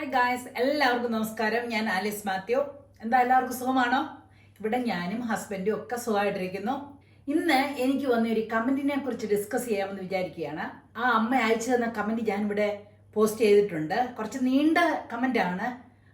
Hi guys എല്ലാവർക്കും നമസ്കാരം. ഞാൻ ആലിസ് മാത്യു. എന്താ എല്ലാവർക്കും സുഖമാണോ? ഇവിടെ ഞാനും ഹസ്ബൻഡും ഒക്കെ സുഖമായിട്ടിരിക്കുന്നു. ഇന്ന് എനിക്ക് വന്ന ഒരു കമന്റിനെ കുറിച്ച് ഡിസ്കസ് ചെയ്യാമെന്ന് വിചാരിക്കുകയാണ്. ആ അമ്മ അയച്ചു തന്ന കമന്റ് ഞാൻ ഇവിടെ പോസ്റ്റ് ചെയ്തിട്ടുണ്ട്. കുറച്ച് നീണ്ട കമന്റ് ആണ്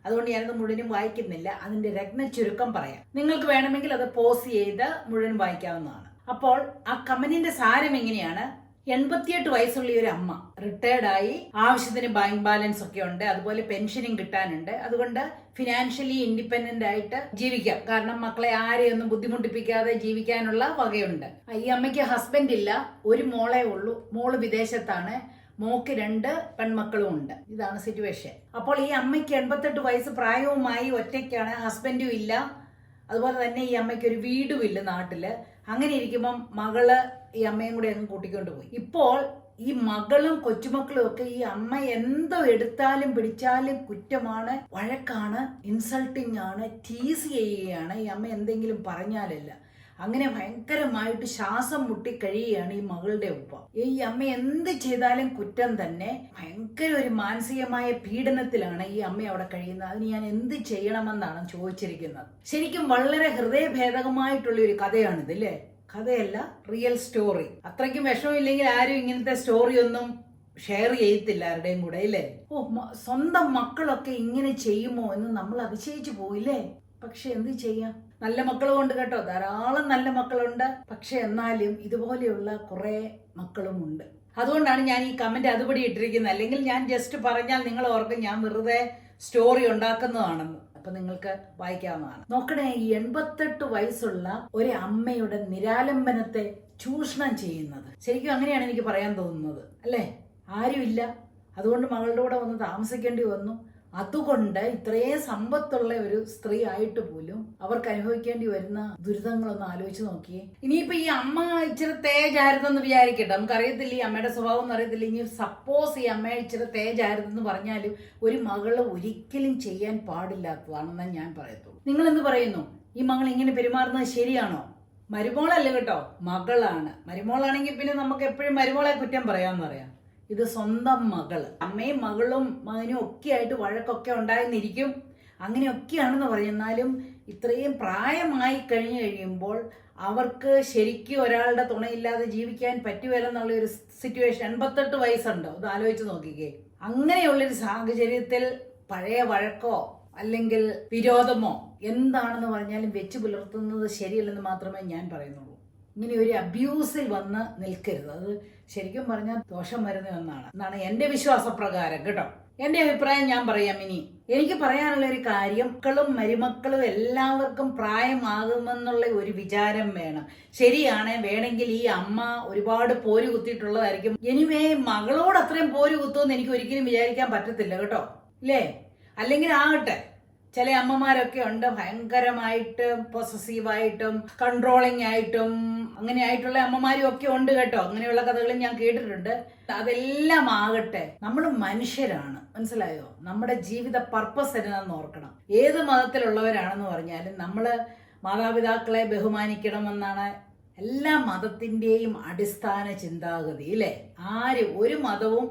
അതുകൊണ്ട് ഞാനത് മുഴുവനും വായിക്കുന്നില്ല. അതിന്റെ രത്ന ചുരുക്കം പറയാം. നിങ്ങൾക്ക് വേണമെങ്കിൽ അത് പോസ്റ്റ് ചെയ്ത് മുഴുവൻ വായിക്കാവുന്നതാണ്. അപ്പോൾ ആ കമന്റിന്റെ സാരം എങ്ങനെയാണ്? എൺപത്തിയെട്ട് വയസ്സുള്ള ഒരു അമ്മ റിട്ടയർഡായി ആവശ്യത്തിന് ബാങ്ക് ബാലൻസ് ഒക്കെ ഉണ്ട്. അതുപോലെ പെൻഷനും കിട്ടാനുണ്ട്. അതുകൊണ്ട് ഫിനാൻഷ്യലി ഇൻഡിപെൻഡന്റ് ആയിട്ട് ജീവിക്കാം. കാരണം മക്കളെ ആരെയൊന്നും ബുദ്ധിമുട്ടിപ്പിക്കാതെ ജീവിക്കാനുള്ള വകയുണ്ട്. ഈ അമ്മയ്ക്ക് ഹസ്ബൻഡ് ഇല്ല. ഒരു മോളെ ഉള്ളൂ. മോൾ വിദേശത്താണ്. മോക്ക് രണ്ട് പെൺമക്കളും ഉണ്ട്. ഇതാണ് സിറ്റുവേഷൻ അപ്പോൾ ഈ അമ്മയ്ക്ക് എൺപത്തെട്ട് വയസ്സ് പ്രായവുമായി ഒറ്റയ്ക്കാണ്. ഹസ്ബൻഡും ഇല്ല. അതുപോലെ തന്നെ ഈ അമ്മയ്ക്ക് ഒരു വീടും ഇല്ല നാട്ടിൽ. അങ്ങനെ ഇരിക്കുമ്പം മകൾ ഈ അമ്മയും കൂടി അങ്ങ് കൂട്ടിക്കൊണ്ട് പോയി. ഇപ്പോൾ ഈ മകളും കൊച്ചുമക്കളും ഒക്കെ ഈ അമ്മ എന്തോ എടുത്താലും പിടിച്ചാലും കുറ്റമാണ് വഴക്കാണ് ഇൻസൾട്ടിങ് ആണ് ടീസ് ചെയ്യുകയാണ്. ഈ അമ്മ എന്തെങ്കിലും പറഞ്ഞാലല്ല. അങ്ങനെ ഭയങ്കരമായിട്ട് ശ്വാസം മുട്ടി കഴിയുകയാണ് ഈ മകളുടെ ഉപ്പ. ഈ അമ്മ എന്ത് ചെയ്താലും കുറ്റം തന്നെ ഭയങ്കര ഒരു മാനസികമായ പീഡനത്തിലാണ് ഈ അമ്മ അവിടെ കഴിയുന്നത്. അതിന് ഞാൻ എന്ത് ചെയ്യണമെന്നാണ് ചോദിച്ചിരിക്കുന്നത്. ശരിക്കും വളരെ ഹൃദയഭേദകമായിട്ടുള്ള ഒരു കഥയാണിത് അല്ലേ? കഥയല്ല റിയൽ സ്റ്റോറി അത്രയ്ക്കും വിഷമില്ലെങ്കിൽ ആരും ഇങ്ങനത്തെ സ്റ്റോറി ഒന്നും ഷെയർ ചെയ്യത്തില്ല ആരുടെയും കൂടെ ഇല്ലേ ഓ സ്വന്തം മക്കളൊക്കെ ഇങ്ങനെ ചെയ്യുമോ എന്ന് നമ്മൾ അതിശയിച്ചു പോയില്ലേ? പക്ഷെ എന്ത് ചെയ്യാം? നല്ല മക്കളും ഉണ്ട് കേട്ടോ. ധാരാളം നല്ല മക്കളുണ്ട്. പക്ഷെ എന്നാലും ഇതുപോലെയുള്ള കുറെ മക്കളും ഉണ്ട്. അതുകൊണ്ടാണ് ഞാൻ ഈ കമന്റ് അതുപടി ഇട്ടിരിക്കുന്നത്. അല്ലെങ്കിൽ ഞാൻ ജസ്റ്റ് പറഞ്ഞാൽ നിങ്ങൾ ഓർക്കും ഞാൻ വെറുതെ സ്റ്റോറി ഉണ്ടാക്കുന്നതാണെന്ന്. അപ്പൊ നിങ്ങൾക്ക് വായിക്കാവുന്നതാണ്. നോക്കണേ ഈ എൺപത്തെട്ട് വയസ്സുള്ള ഒരു അമ്മയുടെ നിരാലംബനത്തെ ചൂഷണം ചെയ്യുന്നത്. ശരിക്കും അങ്ങനെയാണ് എനിക്ക് പറയാൻ തോന്നുന്നത്. അല്ലേ? ആരുമില്ല. അതുകൊണ്ട് മകളുടെ കൂടെ വന്ന് താമസിക്കേണ്ടി വന്നു. അതുകൊണ്ട് ഇത്രയും സമ്പത്തുള്ള ഒരു സ്ത്രീ ആയിട്ട് പോലും അവർക്ക് അനുഭവിക്കേണ്ടി വരുന്ന ദുരിതങ്ങളൊന്ന് ആലോചിച്ച് നോക്കിയേ. ഇനിയിപ്പോ ഈ അമ്മ ഇച്ചിരി തേജായിരുന്നെന്ന് വിചാരിക്കട്ടെ. നമുക്കറിയത്തില്ല ഈ അമ്മയുടെ സ്വഭാവം എന്ന് അറിയത്തില്ല. ഇനി സപ്പോസ് ഈ അമ്മ ഇച്ചിരി തേജായിരുന്നെന്ന് പറഞ്ഞാലും ഒരു മകൾ ഒരിക്കലും ചെയ്യാൻ പാടില്ലാത്തതാണെന്ന് ഞാൻ പറയത്തുള്ളൂ. നിങ്ങൾ എന്ത് പറയുന്നു? ഈ മകൾ ഇങ്ങനെ പെരുമാറുന്നത് ശരിയാണോ? മരുമോളല്ല കേട്ടോ? മകളാണ്. മരുമോളാണെങ്കിൽ പിന്നെ നമുക്ക് എപ്പോഴും മരുമോളെ കുറ്റം പറയാമെന്ന് പറയാം. ഇത് സ്വന്തം മകൾ. അമ്മയും മകളും മകനും ഒക്കെ ആയിട്ട് വഴക്കൊക്കെ ഉണ്ടായിരുന്നിരിക്കും. അങ്ങനെയൊക്കെയാണെന്ന് പറഞ്ഞാലും ഇത്രയും പ്രായമായി കഴിഞ്ഞു കഴിയുമ്പോൾ അവർക്ക് ശരിക്കും ഒരാളുടെ തുണയില്ലാതെ ജീവിക്കാൻ പറ്റുമല്ലെന്നുള്ള ഒരു സിറ്റുവേഷൻ എൺപത്തെട്ട് വയസ്സുണ്ട്? അത് ആലോചിച്ച് നോക്കിക്കേ. അങ്ങനെയുള്ളൊരു സാഹചര്യത്തിൽ പഴയ വഴക്കോ അല്ലെങ്കിൽ വിരോധമോ എന്താണെന്ന് പറഞ്ഞാലും വെച്ച് പുലർത്തുന്നത് ശരിയല്ലെന്ന് മാത്രമേ ഞാൻ പറയുന്നുള്ളൂ. ഇങ്ങനെ ഒരു അബ്യൂസിൽ വന്ന് നിൽക്കരുത്. അത് ശരിക്കും പറഞ്ഞാൽ ദോഷം വരുന്ന ഒന്നാണ്. എന്നാണ് എന്റെ വിശ്വാസപ്രകാരം കേട്ടോ. എന്റെ അഭിപ്രായം ഞാൻ പറയാം ഇനി. എനിക്ക് പറയാനുള്ള ഒരു കാര്യം മക്കളും മരുമക്കളും എല്ലാവർക്കും പ്രായമാകുമെന്നുള്ള ഒരു വിചാരം വേണം. ശരിയാണ് വേണമെങ്കിൽ ഈ അമ്മ ഒരുപാട് പോര് കുത്തിയിട്ടുള്ളതായിരിക്കും. എനിവേ മകളോട് അത്രയും പോര് കുത്തുമെന്ന് എനിക്ക് ഒരിക്കലും വിചാരിക്കാൻ പറ്റത്തില്ല കേട്ടോ. ഇല്ലേ? അല്ലെങ്കിൽ ആകട്ടെ. ചില അമ്മമാരൊക്കെ ഉണ്ട് ഭയങ്കരമായിട്ട് പൊസസീവായിട്ടും കൺട്രോളിങ് ആയിട്ടും അങ്ങനെ ആയിട്ടുള്ള അമ്മമാരും ഒക്കെ ഉണ്ട് കേട്ടോ. അങ്ങനെയുള്ള കഥകളും ഞാൻ കേട്ടിട്ടുണ്ട്. അതെല്ലാം ആകട്ടെ നമ്മൾ മനുഷ്യരാണ്. മനസ്സിലായോ? നമ്മുടെ ജീവിത പർപ്പസ് എന്നാന്ന് ഓർക്കണം. ഏത് മതത്തിലുള്ളവരാണെന്ന് പറഞ്ഞാലും നമ്മൾ മാതാപിതാക്കളെ ബഹുമാനിക്കണമെന്നാണ് എല്ലാ മതത്തിന്റെയും അടിസ്ഥാന ചിന്താഗതി ഇല്ലേ? ആര് ഒരു മതവും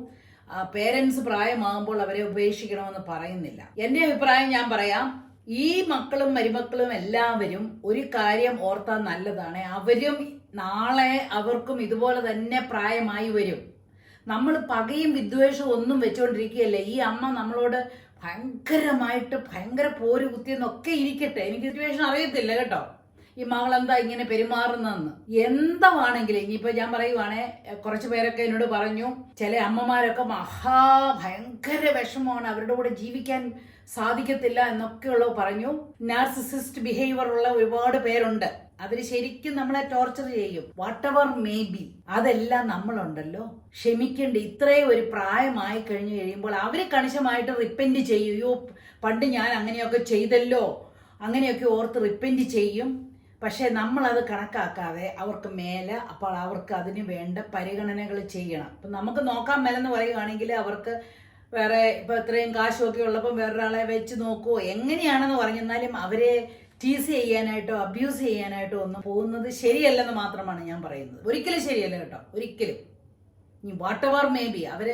പേരൻസ് പ്രായമാകുമ്പോൾ അവരെ ഉപേക്ഷിക്കണമെന്ന് പറയുന്നില്ല. എന്റെ അഭിപ്രായം ഞാൻ പറയാം. ഈ മക്കളും മരുമക്കളും എല്ലാവരും ഒരു കാര്യം ഓർത്താൽ നല്ലതാണ്. അവരും നാളെ അവർക്കും ഇതുപോലെ തന്നെ പ്രായമായി വരും. നമ്മൾ പകയും വിദ്വേഷവും ഒന്നും വെച്ചുകൊണ്ടിരിക്കുകയല്ലേ? ഈ അമ്മ നമ്മളോട് ഭയങ്കരമായിട്ട് ഭയങ്കര പോര് കുത്തിയെന്നൊക്കെ ഇരിക്കട്ടെ. എനിക്ക് സിറ്റുവേഷൻ അറിയത്തില്ല കേട്ടോ. ഈ മകൾ എന്താ ഇങ്ങനെ പെരുമാറുന്നതെന്ന്? എന്താണെങ്കിലും ഇനിയിപ്പോ ഞാൻ പറയുവാണേ കുറച്ച് പേരൊക്കെ എന്നോട് പറഞ്ഞു ചില അമ്മമാരൊക്കെ മഹാ ഭയങ്കര വിഷമമാണ് അവരുടെ കൂടെ ജീവിക്കാൻ സാധിക്കത്തില്ല എന്നൊക്കെയുള്ളത് പറഞ്ഞു. നാർസിസിസ്റ്റ് ബിഹേവിയർ ഉള്ള ഒരുപാട് പേരുണ്ട്. അവർ ശരിക്കും നമ്മളെ ടോർച്ചർ ചെയ്യും. വാട്ട് എവർ മേ ബി അതെല്ലാം നമ്മളുണ്ടല്ലോ. ക്ഷമിക്കേണ്ട ഇത്രയും ഒരു പ്രായമായി കഴിഞ്ഞു കഴിയുമ്പോൾ അവർ കണിശമായിട്ട് റിപ്പൻഡ് ചെയ്യുകയോ പണ്ട് ഞാൻ അങ്ങനെയൊക്കെ ചെയ്തല്ലോ. അങ്ങനെയൊക്കെ ഓർത്ത് റിപ്പൻഡ് ചെയ്യും. പക്ഷേ നമ്മളത് കണക്കാക്കാതെ അവർക്ക് മേലെ അപ്പോൾ അവർക്ക് അതിന് വേണ്ട പരിഗണനകൾ ചെയ്യണം. അപ്പം നമുക്ക് നോക്കാൻ മേലെന്ന് പറയുകയാണെങ്കിൽ അവർക്ക് വേറെ ഇപ്പം ഇത്രയും കാശുമൊക്കെ ഉള്ളപ്പം വേറൊരാളെ വെച്ച് നോക്കുമോ എങ്ങനെയാണെന്ന് പറഞ്ഞെന്നാലും അവരെ ടീസ് ചെയ്യാനായിട്ടോ അബ്യൂസ് ചെയ്യാനായിട്ടോ ഒന്നും പോകുന്നത് ശരിയല്ലെന്ന് മാത്രമാണ് ഞാൻ പറയുന്നത്. ഒരിക്കലും ശരിയല്ല കേട്ടോ. ഒരിക്കലും. വാട്ട് എവർ മേ ബി അവർ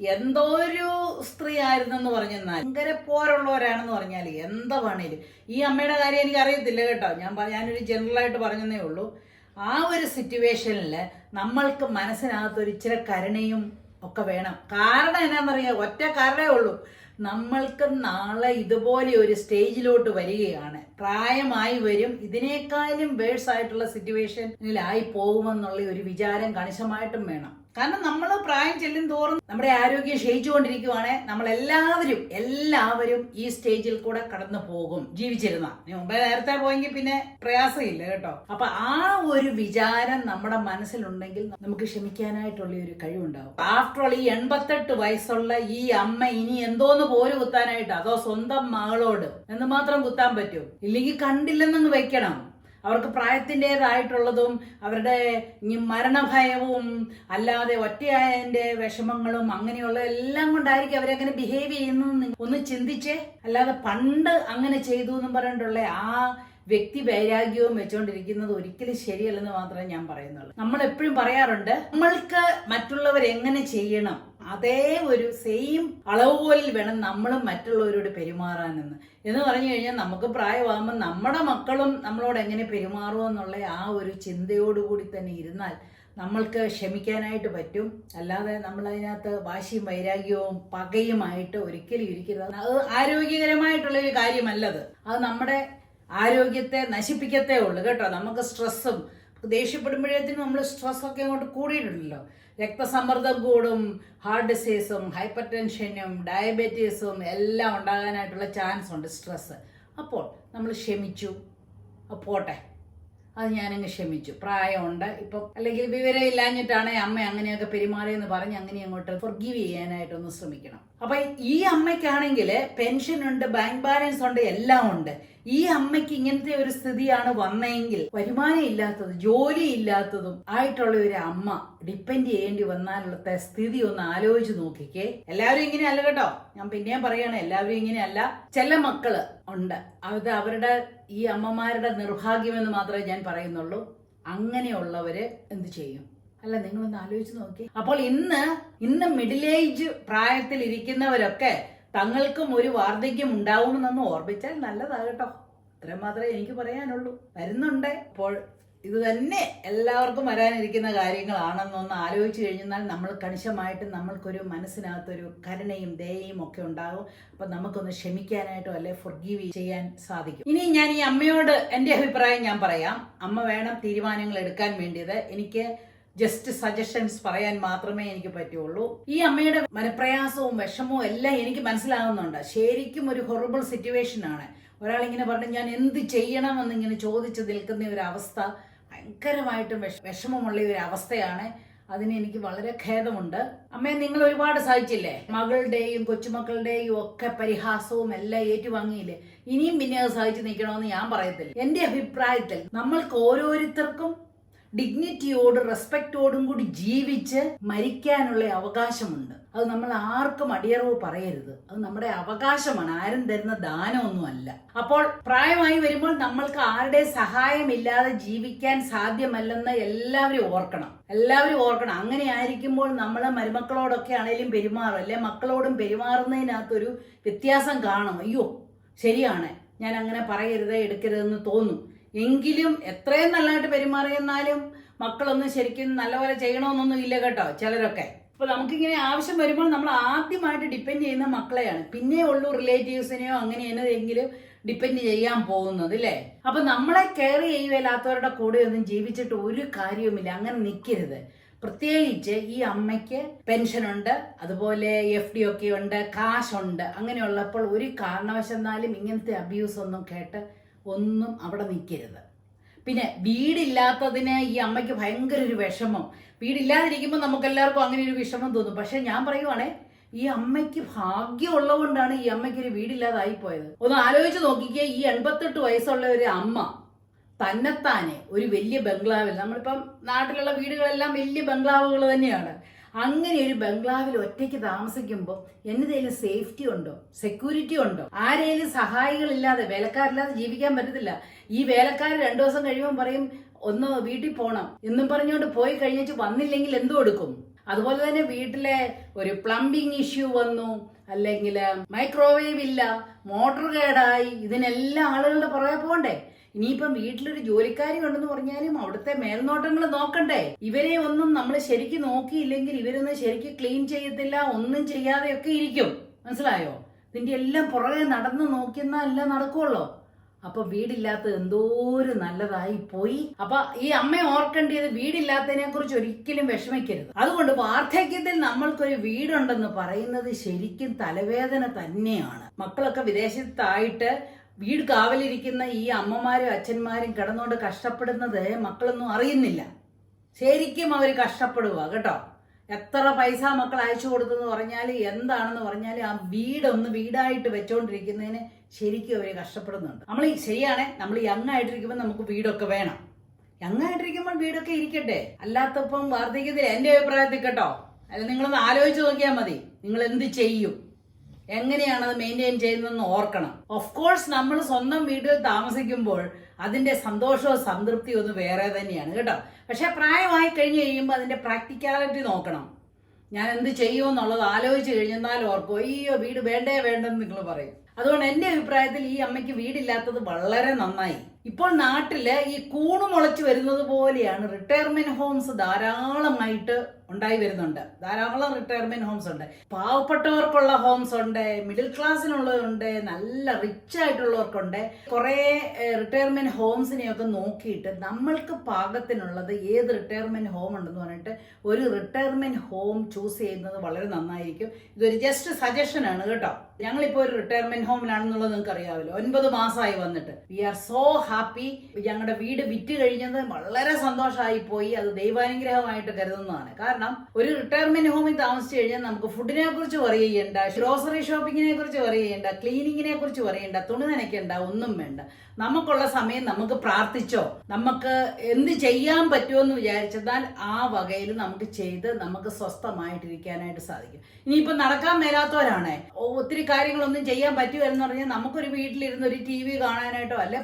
എന്തോ ഒരു സ്ത്രീ ആയിരുന്നെന്ന് പറഞ്ഞെന്നാൽ ഭയങ്കര പോരുള്ളവരാണെന്ന് പറഞ്ഞാൽ എന്താ വേണേലും ഈ അമ്മയുടെ കാര്യം എനിക്ക് അറിയത്തില്ല കേട്ടോ. ഞാൻ ഞാനൊരു ജനറലായിട്ട് പറഞ്ഞതേ ഉള്ളൂ. ആ ഒരു സിറ്റുവേഷനിൽ നമ്മൾക്ക് മനസ്സിനകത്ത് ഒരു ഇച്ചിരി കരുണയും ഒക്കെ വേണം. കാരണം എന്നാണെന്നറിയാം ഒറ്റ കാരണമേ ഉള്ളൂ. നമ്മൾക്ക് നാളെ ഇതുപോലെ ഒരു സ്റ്റേജിലോട്ട് വരികയാണ്. പ്രായമായി വരും. ഇതിനേക്കാളും വേഴ്സ് ആയിട്ടുള്ള സിറ്റുവേഷനിലായി പോകുമെന്നുള്ള ഒരു വിചാരം കണിശമായിട്ടും വേണം. കാരണം നമ്മൾ പ്രായം ചെല്ലും തോറും നമ്മുടെ ആരോഗ്യം ക്ഷയിച്ചുകൊണ്ടിരിക്കുവാണ്. നമ്മൾ എല്ലാവരും ഈ സ്റ്റേജിൽ കൂടെ കടന്നു പോകും. ജീവിച്ചിരുന്ന. മുമ്പേ നേരത്തെ പോയെങ്കിൽ പിന്നെ പ്രയാസമില്ല കേട്ടോ. അപ്പൊ ആ ഒരു വിചാരം നമ്മുടെ മനസ്സിലുണ്ടെങ്കിൽ നമുക്ക് ക്ഷമിക്കാനായിട്ടുള്ള ഒരു കഴിവുണ്ടാവും. ആഫ്റ്റർ ഓൾ ഈ എൺപത്തെട്ട് വയസ്സുള്ള ഈ അമ്മ ഇനി എന്തോന്ന് പോര് കുത്താനായിട്ട് അതോ സ്വന്തം മകളോട് എന്ന് മാത്രം കുത്താൻ പറ്റും. ഇല്ലെങ്കിൽ കണ്ടില്ലെന്നങ്ങ് വെക്കണം. അവർക്ക് പ്രായത്തിന്റെതായിട്ടുള്ളതും അവരുടെ മരണഭയവും അല്ലാതെ ഒറ്റയായതിന്റെ വിഷമങ്ങളും അങ്ങനെയുള്ള എല്ലാം കൊണ്ടായിരിക്കും അവരങ്ങനെ ബിഹേവ് ചെയ്യുന്നത് ഒന്ന് ചിന്തിച്ചേ. അല്ലാതെ പണ്ട് അങ്ങനെ ചെയ്തു എന്നും പറഞ്ഞിട്ടുള്ള ആ വ്യക്തി വൈരാഗ്യവും വെച്ചുകൊണ്ടിരിക്കുന്നത് ഒരിക്കലും ശരിയല്ലെന്ന് മാത്രമേ ഞാൻ പറയുന്നുള്ളൂ. നമ്മൾ എപ്പോഴും പറയാറുണ്ട് നമ്മൾക്ക് മറ്റുള്ളവർ എങ്ങനെ ചെയ്യണം? അതേ ഒരു സെയിം അളവുകോലിൽ വേണം നമ്മളും മറ്റുള്ളവരോട് പെരുമാറാനെന്ന് എന്ന് പറഞ്ഞു കഴിഞ്ഞാൽ നമുക്ക് പ്രായമാകുമ്പോൾ നമ്മുടെ മക്കളും നമ്മളോട് എങ്ങനെ പെരുമാറുമോ എന്നുള്ള ആ ഒരു ചിന്തയോടുകൂടി തന്നെ ഇരുന്നാൽ നമ്മൾക്ക് ക്ഷമിക്കാനായിട്ട് പറ്റും. അല്ലാതെ നമ്മളതിനകത്ത് വാശിയും വൈരാഗ്യവും പകയുമായിട്ട് ഒരിക്കലും ഇരിക്കരുത്. അത് ആരോഗ്യകരമായിട്ടുള്ള ഒരു കാര്യമല്ലത്. അത് നമ്മുടെ ആരോഗ്യത്തെ നശിപ്പിക്കത്തേ ഉള്ളൂ കേട്ടോ. നമുക്ക് സ്ട്രെസ്സും ദേഷ്യപ്പെടുമ്പോഴത്തേനും നമ്മൾ സ്ട്രെസ്സൊക്കെ അങ്ങോട്ട് കൂടിയിട്ടുണ്ടല്ലോ. രക്തസമ്മർദ്ദം കൂടും ഹാർട്ട് ഡിസീസും ഹൈപ്പർ ടെൻഷനും ഡയബറ്റീസും എല്ലാം ഉണ്ടാകാനായിട്ടുള്ള ചാൻസ് ഉണ്ട് സ്ട്രെസ്സ് അപ്പോൾ നമ്മൾ ക്ഷമിച്ചു. "ആ, പോട്ടെ. അത് ഞാനങ്ങ് ക്ഷമിച്ചു. പ്രായമുണ്ട്. ഇപ്പം അല്ലെങ്കിൽ വിവരം ഇല്ലാഞ്ഞിട്ടാണ് അമ്മ അങ്ങനെയൊക്കെ പെരുമാറിയെന്ന് പറഞ്ഞ് അങ്ങനെ അങ്ങോട്ട് ഫൊർഗീവ് ചെയ്യാനായിട്ടൊന്ന് ശ്രമിക്കണം. അപ്പൊ ഈ അമ്മയ്ക്കാണെങ്കിൽ പെൻഷൻ ഉണ്ട് ബാങ്ക് ബാലൻസ് ഉണ്ട് എല്ലാം ഉണ്ട്. ഈ അമ്മയ്ക്ക് ഇങ്ങനത്തെ ഒരു സ്ഥിതിയാണ് വന്നെങ്കിൽ വരുമാനം ഇല്ലാത്തത് ജോലി ഇല്ലാത്തതും ആയിട്ടുള്ള ഒരു അമ്മ ഡിപ്പെൻഡ് ചെയ്യേണ്ടി വന്നാലുള്ള സ്ഥിതി ഒന്ന് ആലോചിച്ച് നോക്കിക്കേ. എല്ലാവരും ഇങ്ങനെയല്ല കേട്ടോ. ഞാൻ പിന്നെയും പറയാണ് എല്ലാവരും ഇങ്ങനെയല്ല. ചില മക്കൾ ഉണ്ട്. അത് അവരുടെ ഈ അമ്മമാരുടെ നിർഭാഗ്യമെന്ന് മാത്രമേ ഞാൻ പറയുന്നുള്ളൂ. അങ്ങനെയുള്ളവര് എന്ത് ചെയ്യും? അല്ല നിങ്ങളൊന്ന് ആലോചിച്ച് നോക്കി. അപ്പോൾ ഇന്ന് ഇന്ന് മിഡിൽ ഏജ് പ്രായത്തിൽ ഇരിക്കുന്നവരൊക്കെ തങ്ങൾക്കും ഒരു വാർദ്ധക്യം ഉണ്ടാവുമെന്നൊന്ന് ഓർമ്മിച്ചാൽ നല്ലതാകട്ടോ ഇത്രയും മാത്രമേ എനിക്ക് പറയാനുള്ളൂ. വരുന്നുണ്ട്. അപ്പോൾ ഇത് തന്നെ എല്ലാവർക്കും വരാനിരിക്കുന്ന കാര്യങ്ങളാണെന്നൊന്ന് ആലോചിച്ച് കഴിഞ്ഞാൽ നമ്മൾ കണിശമായിട്ട് നമ്മൾക്കൊരു മനസ്സിനകത്തൊരു കരുണയും ദയയും ഒക്കെ ഉണ്ടാകും. അപ്പം നമുക്കൊന്ന് ക്ഷമിക്കാനായിട്ടോ അല്ലെ ഫൊർഗീവ് ചെയ്യാൻ സാധിക്കും. ഇനി ഞാൻ ഈ അമ്മയോട് എന്റെ അഭിപ്രായം ഞാൻ പറയാം. അമ്മ വേണം തീരുമാനങ്ങൾ എടുക്കാൻ വേണ്ടിയത്. എനിക്ക് ജസ്റ്റ് സജഷൻസ് പറയാൻ മാത്രമേ എനിക്ക് പറ്റുള്ളൂ. ഈ അമ്മയുടെ മനപ്രയാസവും വിഷമവും എല്ലാം എനിക്ക് മനസ്സിലാകുന്നുണ്ട്. ശരിക്കും ഒരു ഹൊറബിൾ സിറ്റുവേഷൻ ആണ്. ഒരാൾ ഇങ്ങനെ പറഞ്ഞു ഞാൻ എന്ത് ചെയ്യണമെന്ന് ഇങ്ങനെ ചോദിച്ചു നിൽക്കുന്ന ഒരു അവസ്ഥ ഭയങ്കരമായിട്ടും വിഷ വിഷമമുള്ള ഒരു അവസ്ഥയാണ്. അതിന് എനിക്ക് വളരെ ഖേദമുണ്ട്. അമ്മയെ നിങ്ങൾ ഒരുപാട് സഹിച്ചില്ലേ? മകളുടെയും കൊച്ചുമക്കളുടെയും ഒക്കെ പരിഹാസവും എല്ലാം ഏറ്റുവാങ്ങിയില്ലേ? ഇനിയും പിന്നെ അത് സഹിച്ചു നിൽക്കണമെന്ന് ഞാൻ പറയത്തില്ല. എന്റെ അഭിപ്രായത്തിൽ നമ്മൾക്ക് ഓരോരുത്തർക്കും ഡിഗ്നിറ്റിയോട് റെസ്പെക്റ്റോടും കൂടി ജീവിച്ച് മരിക്കാനുള്ള അവകാശമുണ്ട്. അത് നമ്മൾ ആർക്കും അടിയറവ് പറയരുത്. അത് നമ്മുടെ അവകാശമാണ്. ആരും തരുന്ന ദാനമൊന്നുമല്ല. അപ്പോൾ പ്രായമായി വരുമ്പോൾ നമ്മൾക്ക് ആരുടെ സഹായമില്ലാതെ ജീവിക്കാൻ സാധ്യമല്ലെന്ന് എല്ലാവരും ഓർക്കണം. എല്ലാവരും ഓർക്കണം. അങ്ങനെ ആയിരിക്കുമ്പോൾ നമ്മളെ മരുമക്കളോടൊക്കെ ആണെങ്കിലും പെരുമാറും. അല്ലെ മക്കളോടും പെരുമാറുന്നതിനകത്തൊരു വ്യത്യാസം കാണും. അയ്യോ ശരിയാണ്. ഞാൻ അങ്ങനെ പറയരുത് എടുക്കരുതെന്ന് തോന്നും. എങ്കിലും എത്രയും നല്ലതായിട്ട് പെരുമാറിയെന്നാലും മക്കളൊന്നും ശരിക്കും നല്ലപോലെ ചെയ്യണമെന്നൊന്നും ഇല്ല കേട്ടോ ചിലരൊക്കെ. അപ്പൊ നമുക്കിങ്ങനെ ആവശ്യം വരുമ്പോൾ നമ്മൾ ആദ്യമായിട്ട് ഡിപ്പെൻഡ് ചെയ്യുന്ന മക്കളെയാണ്. പിന്നെ ഉള്ളൂ റിലേറ്റീവ്സിനെയോ അങ്ങനെ എന്നതെങ്കിലും ഡിപ്പെൻഡ് ചെയ്യാൻ പോകുന്നത് അല്ലേ അപ്പൊ നമ്മളെ കെയർ ചെയ്യുകയില്ലാത്തവരുടെ കൂടെ ഒന്നും ജീവിച്ചിട്ട് ഒരു കാര്യവുമില്ല. അങ്ങനെ നിൽക്കരുത് പ്രത്യേകിച്ച് ഈ അമ്മയ്ക്ക് പെൻഷനുണ്ട് അതുപോലെ എഫ് ഡി ഒക്കെ ഉണ്ട് കാശുണ്ട് അങ്ങനെയുള്ളപ്പോൾ ഒരു കാരണവശാലും ഇങ്ങനത്തെ അബ്യൂസ് ഒന്നും കേട്ട് ഒന്നും അവിടെ നിൽക്കരുത്. പിന്നെ വീടില്ലാത്തതിന് ഈ അമ്മയ്ക്ക് ഭയങ്കര ഒരു വിഷമം. വീടില്ലാതിരിക്കുമ്പോൾ നമുക്ക് എല്ലാവർക്കും അങ്ങനെ ഒരു വിഷമം തോന്നും. പക്ഷെ ഞാൻ പറയുവാണേ ഈ അമ്മയ്ക്ക് ഭാഗ്യമുള്ളതുകൊണ്ടാണ് ഈ അമ്മയ്ക്ക് ഒരു വീടില്ലാതായി പോയത്. ഒന്ന് ആലോചിച്ച് നോക്കിക്കേ ഈ എൺപത്തെട്ട് വയസ്സുള്ള ഒരു അമ്മ തന്നെത്താനെ ഒരു വലിയ ബംഗ്ലാവിൽ. നമ്മളിപ്പം നാട്ടിലുള്ള വീടുകളെല്ലാം വലിയ ബംഗ്ലാവുകൾ തന്നെയാണ്. അങ്ങനെ ഒരു ബംഗ്ലാവിൽ ഒറ്റയ്ക്ക് താമസിക്കുമ്പോൾ എന്നതേലും സേഫ്റ്റി ഉണ്ടോ? സെക്യൂരിറ്റി ഉണ്ടോ? ആരെയും സഹായികളില്ലാതെ വേലക്കാരില്ലാതെ ജീവിക്കാൻ പറ്റത്തില്ല. ഈ വേലക്കാർ രണ്ടു ദിവസം കഴിയുമ്പോൾ പറയും ഒന്ന് വീട്ടിൽ പോകണം എന്നും പറഞ്ഞുകൊണ്ട് പോയി കഴിഞ്ഞിട്ട് വന്നില്ലെങ്കിൽ എന്തോ എടുക്കും അതുപോലെ തന്നെ വീട്ടിലെ ഒരു പ്ലംബിംഗ് ഇഷ്യൂ വന്നു. അല്ലെങ്കിൽ മൈക്രോവേവ് ഇല്ല മോട്ടോർ കേടായി. ഇതിനെല്ലാം ആളുകളുടെ പുറകെ പോകണ്ടേ? ഇനിയിപ്പം വീട്ടിലൊരു ജോലിക്കാരി ഉണ്ടെന്ന് പറഞ്ഞാലും അവിടുത്തെ മേൽനോട്ടങ്ങൾ നോക്കണ്ടേ. ഇവരെ ഒന്നും നമ്മൾ ശരിക്കും നോക്കിയില്ലെങ്കിൽ ഇവരൊന്നും ശരിക്കും ക്ലീൻ ചെയ്യത്തില്ല ഒന്നും ചെയ്യാതെയൊക്കെ ഇരിക്കും. മനസ്സിലായോ? ഇതിന്റെ എല്ലാം പുറകെ നടന്ന് നോക്കിയെന്നാ എല്ലാം നടക്കുള്ളോ. അപ്പൊ വീടില്ലാത്തത് എന്തോരം നല്ലതായി പോയി. അപ്പൊ ഈ അമ്മ ഓർക്കേണ്ടത് വീടില്ലാത്തതിനെ കുറിച്ച് ഒരിക്കലും വിഷമിക്കരുത്. അതുകൊണ്ട് വാർദ്ധക്യത്തിൽ നമ്മൾക്കൊരു വീടുണ്ടെന്ന് പറയുന്നത് ശരിക്കും തലവേദന തന്നെയാണ്. മക്കളൊക്കെ വിദേശത്തായിട്ട് വീട് കാവലിരിക്കുന്ന ഈ അമ്മമാരും അച്ഛന്മാരും കിടന്നുകൊണ്ട് കഷ്ടപ്പെടുന്നത് മക്കളൊന്നും അറിയുന്നില്ല. ശരിക്കും അവർ കഷ്ടപ്പെടുക കേട്ടോ? എത്ര പൈസ മക്കൾ അയച്ചു കൊടുത്തെന്ന് പറഞ്ഞാൽ എന്താണെന്ന് പറഞ്ഞാൽ ആ വീടൊന്ന് വീടായിട്ട് വെച്ചോണ്ടിരിക്കുന്നതിന് ശരിക്കും അവർ കഷ്ടപ്പെടുന്നുണ്ട്. നമ്മൾ ശരിയാണേ നമ്മൾ യങ് ആയിട്ടിരിക്കുമ്പോൾ നമുക്ക് വീടൊക്കെ വേണം. യങ് ആയിട്ടിരിക്കുമ്പോൾ വീടൊക്കെ ഇരിക്കട്ടെ. അല്ലാത്തപ്പം വാർദ്ധക്യത്തിൽ എന്റെ അഭിപ്രായത്തിൽ കേട്ടോ. അല്ല നിങ്ങളൊന്ന് ആലോചിച്ച് നോക്കിയാൽ മതി. നിങ്ങൾ എന്ത് ചെയ്യും? എങ്ങനെയാണ് അത് മെയിന്റെയിൻ ചെയ്യുന്നതെന്ന് ഓർക്കണം. ഓഫ് കോഴ്സ് നമ്മൾ സ്വന്തം വീട്ടിൽ താമസിക്കുമ്പോൾ അതിന്റെ സന്തോഷവും സംതൃപ്തിയും ഒന്ന് വേറെ തന്നെയാണ് കേട്ടോ? പക്ഷെ പ്രായമായി കഴിഞ്ഞ് കഴിയുമ്പോൾ അതിന്റെ പ്രാക്ടിക്കാലിറ്റി നോക്കണം. ഞാൻ എന്ത് ചെയ്യുമെന്നുള്ളത് ആലോചിച്ച് കഴിഞ്ഞാൽ ഓർക്കും അയ്യോ വീട് വേണ്ടേ വേണ്ടെന്ന് നിങ്ങൾ പറയും. അതുകൊണ്ട് എന്റെ അഭിപ്രായത്തിൽ ഈ അമ്മയ്ക്ക് വീടില്ലാത്തത് വളരെ നന്നായി. ഇപ്പോൾ നാട്ടിൽ ഈ കൂണു മുളച്ചു വരുന്നത് പോലെയാണ് റിട്ടയർമെന്റ് ഹോംസ് ധാരാളമായിട്ട് ഉണ്ടായി വരുന്നുണ്ട്. ധാരാളം റിട്ടയർമെന്റ് ഹോംസ് ഉണ്ട്. പാവപ്പെട്ടവർക്കുള്ള ഹോംസ് ഉണ്ട് മിഡിൽ ക്ലാസ്സിനുള്ളതുണ്ട് നല്ല റിച്ച് ആയിട്ടുള്ളവർക്കുണ്ട്. കുറേ റിട്ടയർമെന്റ് ഹോംസിനെയൊക്കെ നോക്കിയിട്ട് നമ്മൾക്ക് പാകത്തിനുള്ളത് ഏത് റിട്ടയർമെന്റ് ഹോം ഉണ്ടെന്ന് പറഞ്ഞിട്ട് ഒരു റിട്ടയർമെന്റ് ഹോം ചൂസ് ചെയ്യുന്നത് വളരെ നന്നായിരിക്കും. ഇതൊരു ജസ്റ്റ് സജഷൻ ആണ് കേട്ടോ. ഞങ്ങളിപ്പോൾ ഒരു റിട്ടയർമെന്റ് ഹോമിലാണെന്നുള്ളത് നിങ്ങൾക്ക് അറിയാമല്ലോ ഒൻപത് മാസമായി വന്നിട്ട്. വി ആർ സോ ഞങ്ങളുടെ വീട് വിറ്റ് കഴിഞ്ഞത് വളരെ സന്തോഷമായി പോയി അത് ദൈവാനുഗ്രഹമായിട്ട് കരുതുന്നതാണ്. കാരണം ഒരു റിട്ടയർമെന്റ് ഹോമിൽ താമസിച്ചു കഴിഞ്ഞാൽ നമുക്ക് ഫുഡിനെ കുറിച്ച് വറി ചെയ്യണ്ട ഗ്രോസറി ഷോപ്പിങ്ങിനെ കുറിച്ച് വറി ചെയ്യണ്ട ക്ലീനിങ്ങിനെ കുറിച്ച് പറയേണ്ട തുണി നനയ്ക്കേണ്ട ഒന്നും വേണ്ട. നമുക്കുള്ള സമയം നമുക്ക് പ്രാർത്ഥിച്ചോ? നമുക്ക് എന്ത് ചെയ്യാൻ പറ്റുമെന്ന് വിചാരിച്ചെന്നാൽ ആ വകയിൽ നമുക്ക് ചെയ്ത് നമുക്ക് സ്വസ്ഥമായിട്ടിരിക്കാനായിട്ട് സാധിക്കും. ഇനിയിപ്പോൾ നടക്കാൻ മേലാത്തവരാണ്. ഒത്തിരി കാര്യങ്ങളൊന്നും ചെയ്യാൻ പറ്റുമെന്ന് പറഞ്ഞാൽ നമുക്കൊരു വീട്ടിലിരുന്ന് ഒരു ടി വി കാണാനായിട്ടോ അല്ലെ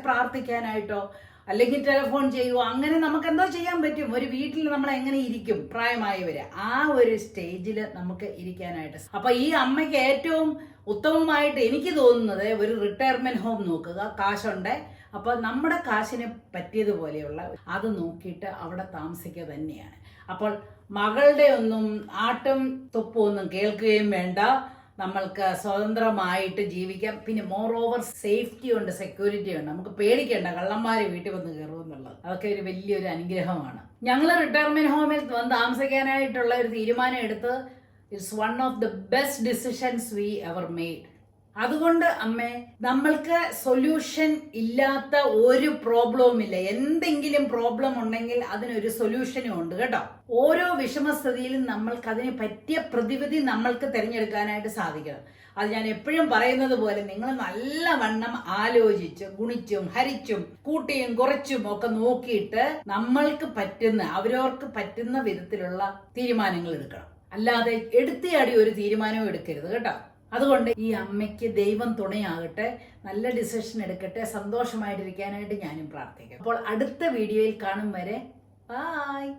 പ്രാർത്ഥിക്കാനായിട്ടോ അല്ലെങ്കിൽ ടെലിഫോൺ ചെയ്യുവോ അങ്ങനെ നമുക്ക് എന്തോ ചെയ്യാൻ പറ്റും. ഒരു വീട്ടിൽ നമ്മൾ എങ്ങനെ ഇരിക്കും? പ്രായമായവര്. ആ ഒരു സ്റ്റേജിൽ നമുക്ക് ഇരിക്കാനായിട്ട് അപ്പൊ ഈ അമ്മയ്ക്ക് ഏറ്റവും ഉത്തമമായിട്ട് എനിക്ക് തോന്നുന്നത് ഒരു റിട്ടയർമെന്റ് ഹോം നോക്കുക. കാശുണ്ട്. അപ്പൊ നമ്മുടെ കാശിന് പറ്റിയതുപോലെയുള്ള അത് നോക്കിയിട്ട് അവിടെ താമസിക്കുക തന്നെയാണ്. അപ്പോൾ മകളുടെ ഒന്നും ആട്ടും തുപ്പും ഒന്നും കേൾക്കുകയും വേണ്ട. നമ്മൾക്ക് സ്വതന്ത്രമായിട്ട് ജീവിക്കാം. പിന്നെ മോർ ഓവർ സേഫ്റ്റി ഉണ്ട് സെക്യൂരിറ്റി ഉണ്ട്. നമുക്ക് പേടിക്കേണ്ട കള്ളന്മാര് വീട്ടിൽ വന്ന് കയറുമെന്നുള്ളത് അതൊക്കെ ഒരു വലിയൊരു അനുഗ്രഹമാണ്. ഞങ്ങൾ റിട്ടയർമെന്റ് ഹോമിൽ വന്ന് താമസിക്കാനായിട്ടുള്ള ഒരു തീരുമാനം എടുത്ത് it's one of the best decisions we ever made അതുകൊണ്ട് അമ്മേ നമ്മൾക്ക് സൊല്യൂഷൻ ഇല്ലാത്ത ഒരു പ്രോബ്ലവും ഇല്ല. എന്തെങ്കിലും പ്രോബ്ലം ഉണ്ടെങ്കിൽ അതിനൊരു സൊല്യൂഷനും ഉണ്ട് കേട്ടോ. ഓരോ വിഷമസ്ഥിതിയിലും നമ്മൾക്ക് അതിന് പറ്റിയ പ്രതിവിധി നമ്മൾക്ക് തിരഞ്ഞെടുക്കാനായിട്ട് സാധിക്കണം. അത് ഞാൻ എപ്പോഴും പറയുന്നത് പോലെ നിങ്ങൾ നല്ലവണ്ണം ആലോചിച്ച് ഗുണിച്ചും ഹരിച്ചും കൂട്ടിയും കുറച്ചും ഒക്കെ നോക്കിയിട്ട് നമ്മൾക്ക് പറ്റുന്ന അവരവർക്ക് പറ്റുന്ന വിധത്തിലുള്ള തീരുമാനങ്ങൾ എടുക്കണം. അല്ലാതെ എടുത്തിയാടി ഒരു തീരുമാനവും എടുക്കരുത് കേട്ടോ. അതുകൊണ്ട് ഈ അമ്മയ്ക്ക് ദൈവം തുണയാകട്ടെ നല്ല ഡിസിഷൻ എടുക്കട്ടെ സന്തോഷമായിട്ടിരിക്കാനായിട്ട് ഞാനും പ്രാർത്ഥിക്കാം. അപ്പോൾ അടുത്ത വീഡിയോയിൽ കാണും വരെ ബായ്